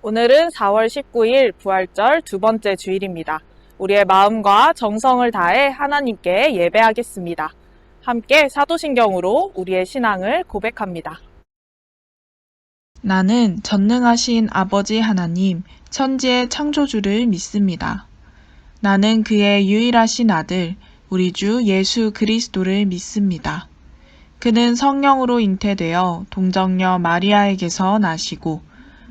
오늘은 4월 19일 부활절 두 번째 주일입니다. 우리의 마음과 정성을 다해 하나님께 예배하겠습니다. 함께 사도신경으로 우리의 신앙을 고백합니다. 나는 전능하신 아버지 하나님, 천지의 창조주를 믿습니다. 나는 그의 유일하신 아들, 우리 주 예수 그리스도를 믿습니다. 그는 성령으로 잉태되어 동정녀 마리아에게서 나시고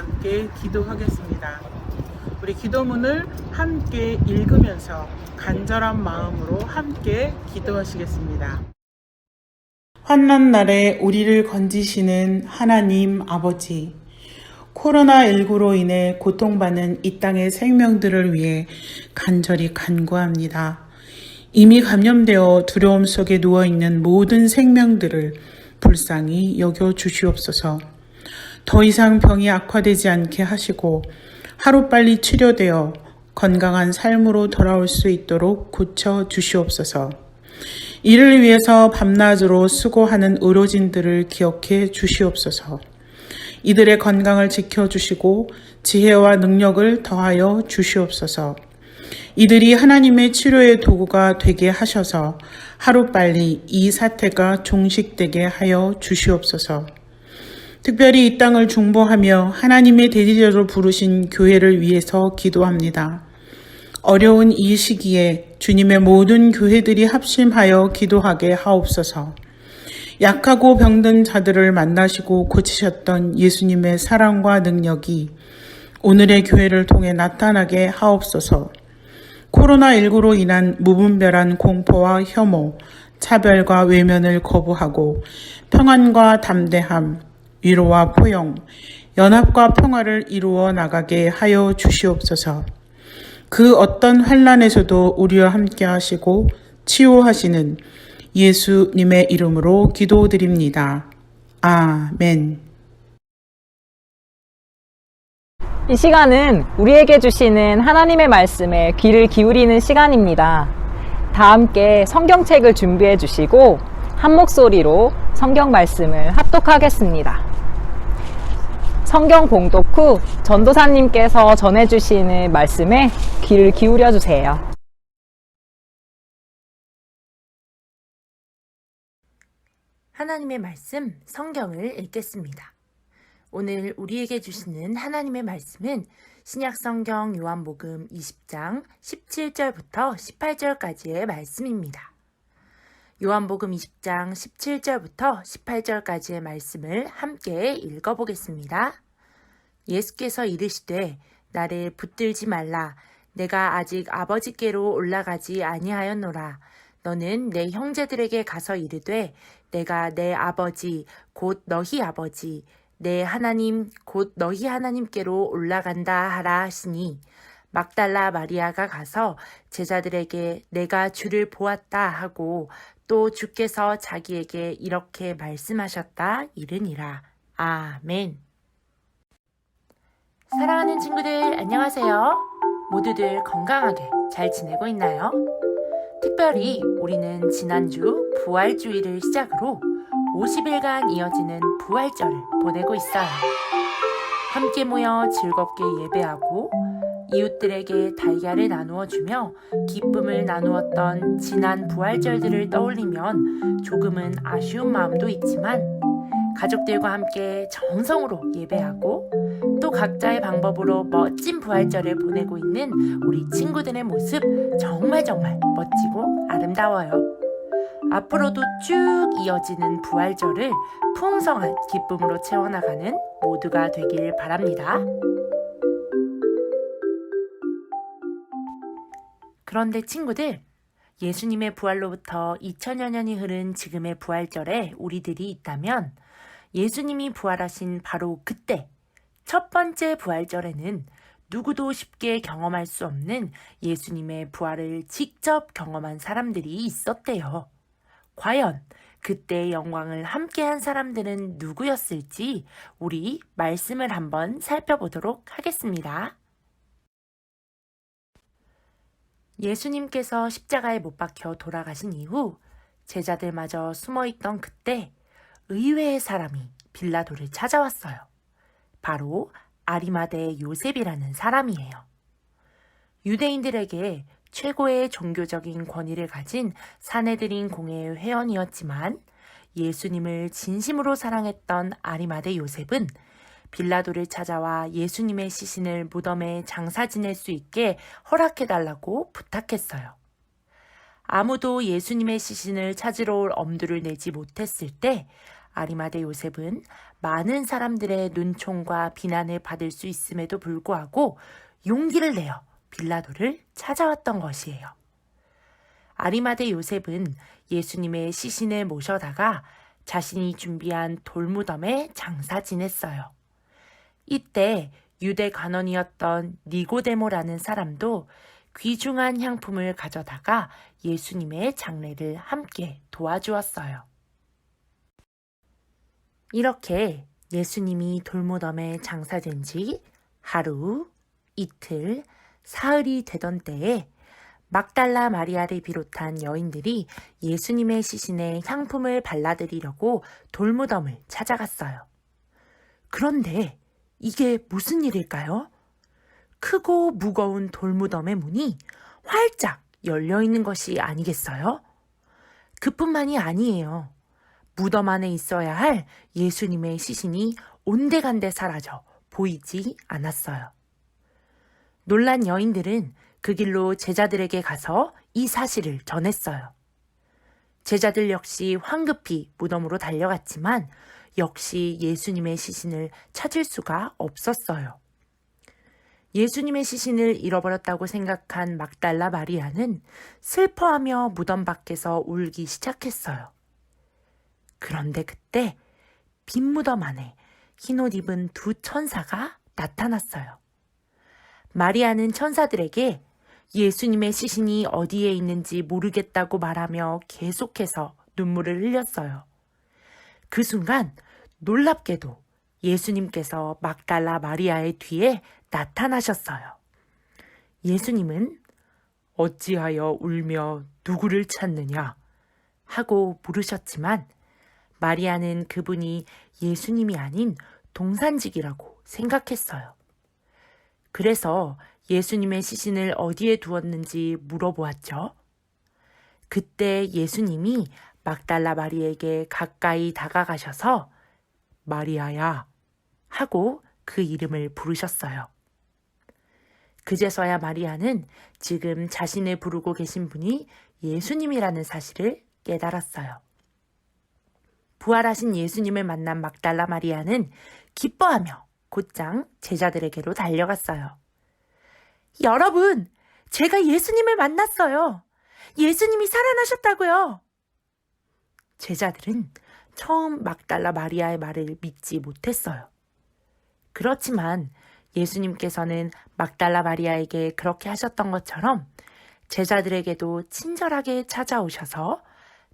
함께 기도하겠습니다. 우리 기도문을 함께 읽으면서 간절한 마음으로 함께 기도하시겠습니다. 환난 날에 우리를 건지시는 하나님 아버지, 코로나19로 인해 고통받는 이 땅의 생명들을 위해 간절히 간구합니다. 이미 감염되어 두려움 속에 누워있는 모든 생명들을 불쌍히 여겨 주시옵소서. 더 이상 병이 악화되지 않게 하시고 하루빨리 치료되어 건강한 삶으로 돌아올 수 있도록 고쳐 주시옵소서. 이를 위해서 밤낮으로 수고하는 의료진들을 기억해 주시옵소서. 이들의 건강을 지켜주시고 지혜와 능력을 더하여 주시옵소서. 이들이 하나님의 치료의 도구가 되게 하셔서 하루빨리 이 사태가 종식되게 하여 주시옵소서. 특별히 이 땅을 중보하며 하나님의 대리자로 부르신 교회를 위해서 기도합니다. 어려운 이 시기에 주님의 모든 교회들이 합심하여 기도하게 하옵소서. 약하고 병든 자들을 만나시고 고치셨던 예수님의 사랑과 능력이 오늘의 교회를 통해 나타나게 하옵소서. 코로나19로 인한 무분별한 공포와 혐오, 차별과 외면을 거부하고 평안과 담대함, 위로와 포용, 연합과 평화를 이루어 나가게 하여 주시옵소서. 그 어떤 환란에서도 우리와 함께 하시고 치유하시는 예수님의 이름으로 기도드립니다. 아멘. 이 시간은 우리에게 주시는 하나님의 말씀에 귀를 기울이는 시간입니다. 다 함께 성경책을 준비해 주시고 한 목소리로 성경 말씀을 합독하겠습니다. 성경 봉독 후 전도사님께서 전해주시는 말씀에 귀를 기울여 주세요. 하나님의 말씀 성경을 읽겠습니다. 오늘 우리에게 주시는 하나님의 말씀은 신약 성경 요한복음 20장 17절부터 18절까지의 말씀입니다. 요한복음 20장 17절부터 18절까지의 말씀을 함께 읽어보겠습니다. 예수께서 이르시되 나를 붙들지 말라 내가 아직 아버지께로 올라가지 아니하였노라 너는 내 형제들에게 가서 이르되 내가 내 아버지 곧 너희 아버지 내 하나님 곧 너희 하나님께로 올라간다 하라 하시니 막달라 마리아가 가서 제자들에게 내가 주를 보았다 하고 또 주께서 자기에게 이렇게 말씀하셨다 이르니라 아멘 사랑하는 친구들 안녕하세요 모두들 건강하게 잘 지내고 있나요? 특별히 우리는 지난주 부활주의를 시작으로 50일간 이어지는 부활절을 보내고 있어요. 함께 모여 즐겁게 예배하고 이웃들에게 달걀을 나누어 주며 기쁨을 나누었던 지난 부활절들을 떠올리면 조금은 아쉬운 마음도 있지만 가족들과 함께 정성으로 예배하고 또 각자의 방법으로 멋진 부활절을 보내고 있는 우리 친구들의 모습 정말 정말 멋지고 아름다워요. 앞으로도 쭉 이어지는 부활절을 풍성한 기쁨으로 채워나가는 모두가 되길 바랍니다. 그런데 친구들, 예수님의 부활로부터 2000여 년이 흐른 지금의 부활절에 우리들이 있다면 예수님이 부활하신 바로 그때 첫 번째 부활절에는 누구도 쉽게 경험할 수 없는 예수님의 부활을 직접 경험한 사람들이 있었대요. 과연 그때의 영광을 함께한 사람들은 누구였을지 우리 말씀을 한번 살펴보도록 하겠습니다. 예수님께서 십자가에 못 박혀 돌아가신 이후 제자들마저 숨어 있던 그때 의외의 사람이 빌라도를 찾아왔어요. 바로 아리마대 요셉이라는 사람이에요. 유대인들에게 최고의 종교적인 권위를 가진 사내들인 공회의 회원이었지만 예수님을 진심으로 사랑했던 아리마대 요셉은 빌라도를 찾아와 예수님의 시신을 무덤에 장사 지낼 수 있게 허락해달라고 부탁했어요. 아무도 예수님의 시신을 찾으러 올 엄두를 내지 못했을 때 아리마대 요셉은 많은 사람들의 눈총과 비난을 받을 수 있음에도 불구하고 용기를 내어 빌라도를 찾아왔던 것이에요. 아리마대 요셉은 예수님의 시신을 모셔다가 자신이 준비한 돌무덤에 장사 지냈어요. 이때 유대 관원이었던 니고데모라는 사람도 귀중한 향품을 가져다가 예수님의 장례를 함께 도와주었어요. 이렇게 예수님이 돌무덤에 장사된 지 하루, 이틀, 사흘이 되던 때에 막달라 마리아를 비롯한 여인들이 예수님의 시신에 향품을 발라드리려고 돌무덤을 찾아갔어요. 그런데 이게 무슨 일일까요? 크고 무거운 돌무덤의 문이 활짝 열려 있는 것이 아니겠어요? 그뿐만이 아니에요. 무덤 안에 있어야 할 예수님의 시신이 온데간데 사라져 보이지 않았어요. 놀란 여인들은 그 길로 제자들에게 가서 이 사실을 전했어요. 제자들 역시 황급히 무덤으로 달려갔지만 역시 예수님의 시신을 찾을 수가 없었어요. 예수님의 시신을 잃어버렸다고 생각한 막달라 마리아는 슬퍼하며 무덤 밖에서 울기 시작했어요. 그런데 그때 빈 무덤 안에 흰옷 입은 두 천사가 나타났어요. 마리아는 천사들에게 예수님의 시신이 어디에 있는지 모르겠다고 말하며 계속해서 눈물을 흘렸어요. 그 순간 놀랍게도 예수님께서 막달라 마리아의 뒤에 나타나셨어요. 예수님은 어찌하여 울며 누구를 찾느냐 하고 물으셨지만 마리아는 그분이 예수님이 아닌 동산직이라고 생각했어요. 그래서 예수님의 시신을 어디에 두었는지 물어보았죠. 그때 예수님이 막달라 마리에게 가까이 다가가셔서 마리아야 하고 그 이름을 부르셨어요. 그제서야 마리아는 지금 자신을 부르고 계신 분이 예수님이라는 사실을 깨달았어요. 부활하신 예수님을 만난 막달라 마리아는 기뻐하며 곧장 제자들에게로 달려갔어요. 여러분, 제가 예수님을 만났어요. 예수님이 살아나셨다고요. 제자들은 처음 막달라 마리아의 말을 믿지 못했어요. 그렇지만 예수님께서는 막달라 마리아에게 그렇게 하셨던 것처럼 제자들에게도 친절하게 찾아오셔서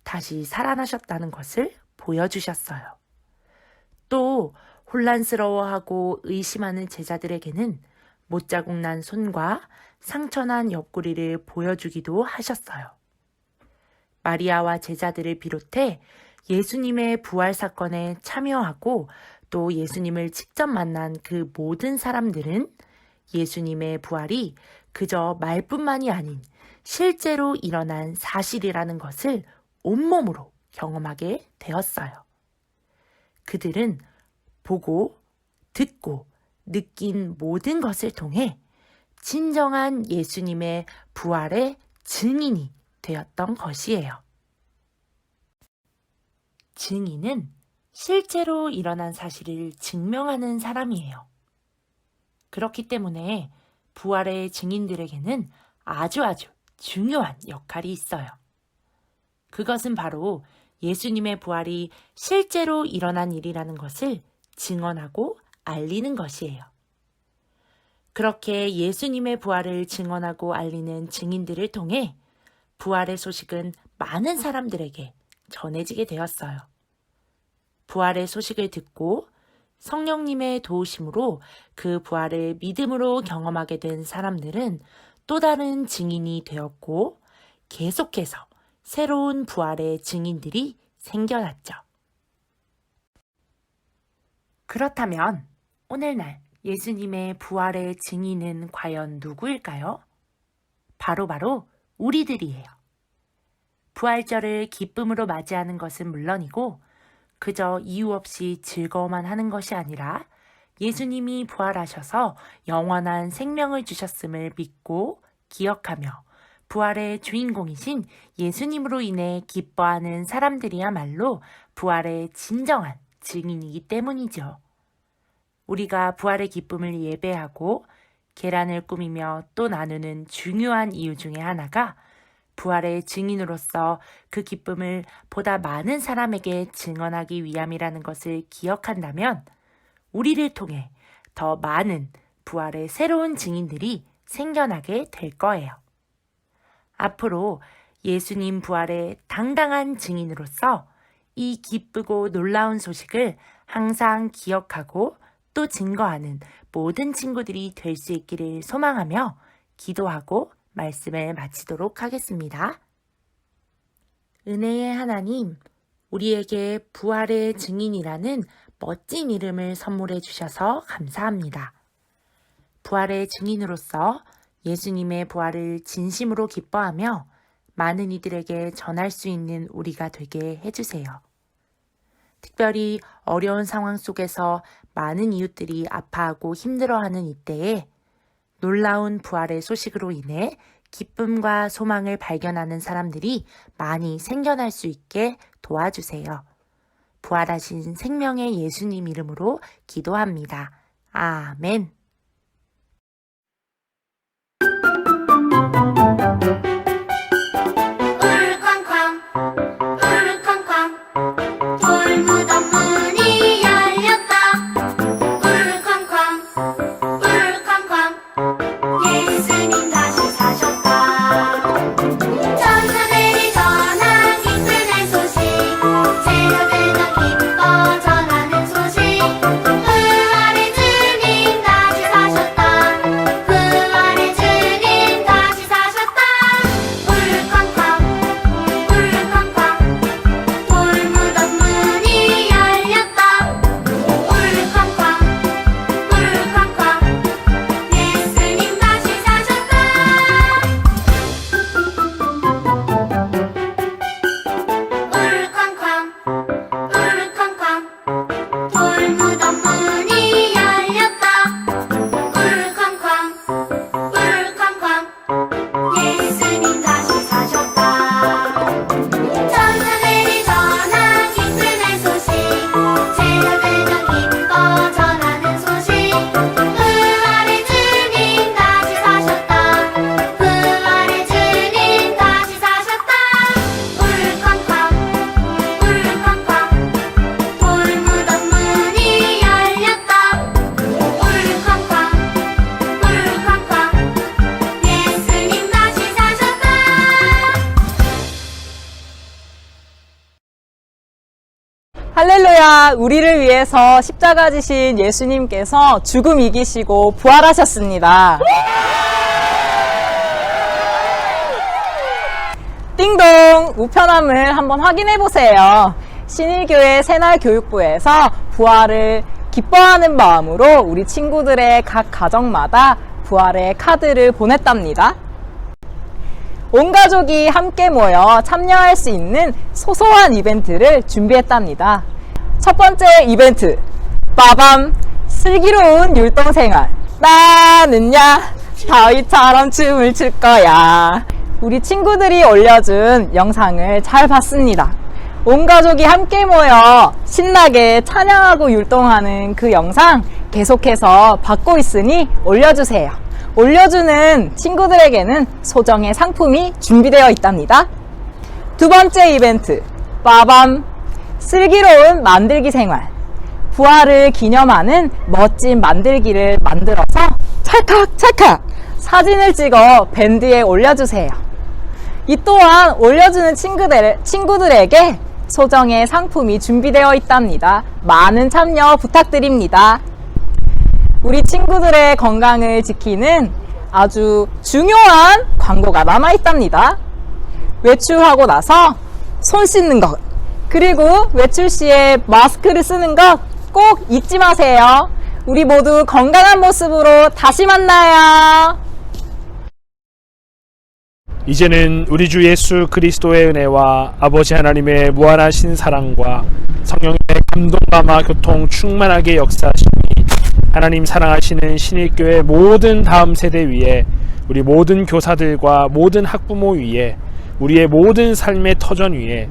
다시 살아나셨다는 것을 보여주셨어요. 또 혼란스러워하고 의심하는 제자들에게는 못자국 난 손과 상처난 옆구리를 보여주기도 하셨어요. 마리아와 제자들을 비롯해 예수님의 부활 사건에 참여하고 또 예수님을 직접 만난 그 모든 사람들은 예수님의 부활이 그저 말뿐만이 아닌 실제로 일어난 사실이라는 것을 온몸으로 경험하게 되었어요. 그들은 보고, 듣고, 느낀 모든 것을 통해 진정한 예수님의 부활의 증인이 되었던 것이에요. 증인은 실제로 일어난 사실을 증명하는 사람이에요. 그렇기 때문에 부활의 증인들에게는 아주 아주 중요한 역할이 있어요. 그것은 바로 예수님의 부활이 실제로 일어난 일이라는 것을 증언하고 알리는 것이에요. 그렇게 예수님의 부활을 증언하고 알리는 증인들을 통해 부활의 소식은 많은 사람들에게 전해지게 되었어요. 부활의 소식을 듣고 성령님의 도우심으로 그 부활을 믿음으로 경험하게 된 사람들은 또 다른 증인이 되었고 계속해서 새로운 부활의 증인들이 생겨났죠. 그렇다면 오늘날 예수님의 부활의 증인은 과연 누구일까요? 바로바로 바로 우리들이에요. 부활절을 기쁨으로 맞이하는 것은 물론이고 그저 이유 없이 즐거워만 하는 것이 아니라 예수님이 부활하셔서 영원한 생명을 주셨음을 믿고 기억하며 부활의 주인공이신 예수님으로 인해 기뻐하는 사람들이야말로 부활의 진정한 증인이기 때문이죠. 우리가 부활의 기쁨을 예배하고 계란을 꾸미며 또 나누는 중요한 이유 중에 하나가 부활의 증인으로서 그 기쁨을 보다 많은 사람에게 증언하기 위함이라는 것을 기억한다면 우리를 통해 더 많은 부활의 새로운 증인들이 생겨나게 될 거예요. 앞으로 예수님 부활의 당당한 증인으로서 이 기쁘고 놀라운 소식을 항상 기억하고 또 증거하는 모든 친구들이 될 수 있기를 소망하며 기도하고 말씀을 마치도록 하겠습니다. 은혜의 하나님, 우리에게 부활의 증인이라는 멋진 이름을 선물해 주셔서 감사합니다. 부활의 증인으로서 예수님의 부활을 진심으로 기뻐하며 많은 이들에게 전할 수 있는 우리가 되게 해주세요. 특별히 어려운 상황 속에서 많은 이웃들이 아파하고 힘들어하는 이때에 놀라운 부활의 소식으로 인해 기쁨과 소망을 발견하는 사람들이 많이 생겨날 수 있게 도와주세요. 부활하신 생명의 예수님 이름으로 기도합니다. 아멘. 우리를 위해서 십자가 지신 예수님께서 죽음 이기시고 부활하셨습니다. 띵동! 우편함을 한번 확인해 보세요. 신일교회 새날교육부에서 부활을 기뻐하는 마음으로 우리 친구들의 각 가정마다 부활의 카드를 보냈답니다. 온 가족이 함께 모여 참여할 수 있는 소소한 이벤트를 준비했답니다. 첫 번째 이벤트. 빠밤! 슬기로운 율동 생활. 나는야, 다윗처럼 춤을 출 거야. 우리 친구들이 올려준 영상을 잘 봤습니다. 온 가족이 함께 모여 신나게 찬양하고 율동하는 그 영상 계속해서 받고 있으니 올려주세요. 올려주는 친구들에게는 소정의 상품이 준비되어 있답니다. 두 번째 이벤트, 빠밤! 슬기로운 만들기 생활. 부활을 기념하는 멋진 만들기를 만들어서 찰칵 찰칵 사진을 찍어 밴드에 올려주세요. 이 또한 올려주는 친구들, 친구들에게 소정의 상품이 준비되어 있답니다. 많은 참여 부탁드립니다. 우리 친구들의 건강을 지키는 아주 중요한 광고가 남아 있답니다. 외출하고 나서 손 씻는 것, 그리고 외출 시에 마스크를 쓰는 것 꼭 잊지 마세요. 우리 모두 건강한 모습으로 다시 만나요. 이제는 우리 주 예수 그리스도의 은혜와 아버지 하나님의 무한하신 사랑과 성령의 감동감화 교통 충만하게 역사하시니 하나님 사랑하시는 신일교회 모든 다음 세대 위에 우리 모든 교사들과 모든 학부모 위에 우리의 모든 삶의 터전 위에